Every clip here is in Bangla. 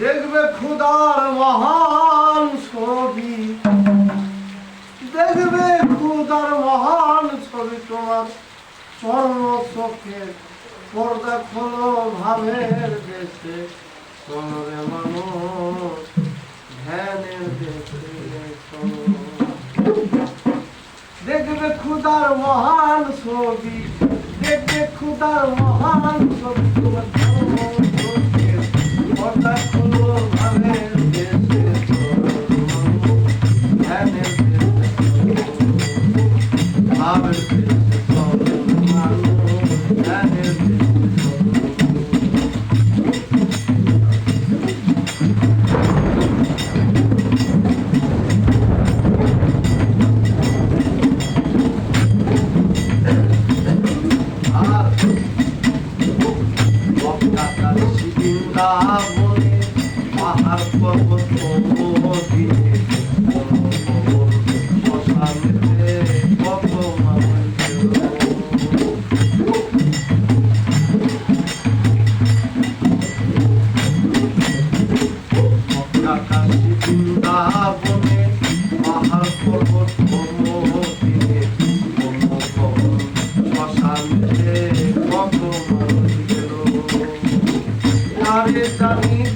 দেখবে খুদার মহান ছবি। দেখবে খুদার মহান ছবি তোমার স্বর্ণ চোখে। পর্দা খোলো ভাবের দেশে, চলবে মানুষ ধ্যানের দেশে দেখবে খুদার মহান ছবি, দেখবে খুদার মহান ছবি তোমার কামনে মহাপ্রভু তোমারে জানি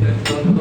감사합니다.